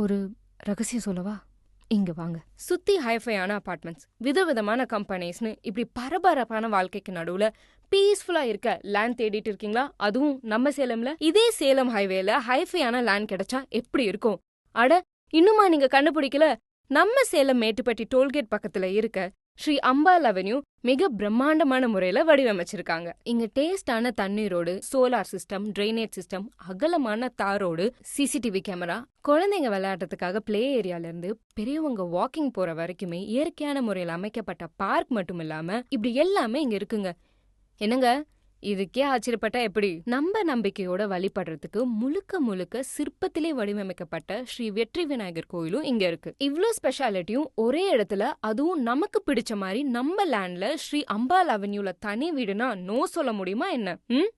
ஒரு ரகசியம் சொல்லவா? இங்க வாங்க. சுத்தி ஹைஃபையான அபார்ட்மெண்ட்ஸ் விதவிதமான கம்பெனிஸ்னு இப்படி பரபரப்பான வாழ்க்கைக்கு நடுவுல பீஸ்ஃபுல்லா இருக்க லேண்ட் தேடிட்டு இருக்கீங்களா? அதுவும் நம்ம சேலம்ல? இதே சேலம் ஹைவேல ஹைஃபையான லேண்ட் கிடைச்சா எப்படி இருக்கும்? அட இன்னுமா நீங்க கண்டுபிடிக்கல? நம்ம சேலம் மேட்டுப்பட்டி டோல்கேட் பக்கத்துல இருக்க ஸ்ரீ அம்பாள் அவென்யூ மிக பிரம்மாண்டமான முறையில வடிவமைச்சிருக்காங்க. இங்க டேஸ்டான தண்ணீரோடு சோலார் சிஸ்டம் ட்ரைனேஜ் சிஸ்டம் அகலமான தாரோடு சிசிடிவி கேமரா குழந்தைங்க விளையாடுறதுக்காக பிளே ஏரியால இருந்து பெரியவங்க வாக்கிங் போற வரைக்குமே இயற்கையான முறையில் அமைக்கப்பட்ட பார்க் மட்டும் இல்லாம இப்படி எல்லாமே இங்க இருக்குங்க. என்னங்க? இதுக்கே ஆச்சரியப்பட்டா எப்படி? நம்ம நம்பிக்கையோட வழிபடுறதுக்கு முழுக்க முழுக்க சிற்பத்திலே வடிவமைக்கப்பட்ட ஸ்ரீ வெற்றி விநாயகர் கோயிலும் இங்க இருக்கு. இவ்வளோ ஸ்பெஷாலிட்டியும் ஒரே இடத்துல அதுவும் நமக்கு பிடிச்ச மாதிரி நம்ம லேண்ட்ல ஸ்ரீ அம்பாள் அவென்யூல தனி வீடுனா நோ சொல்ல முடியுமா என்ன? ம்?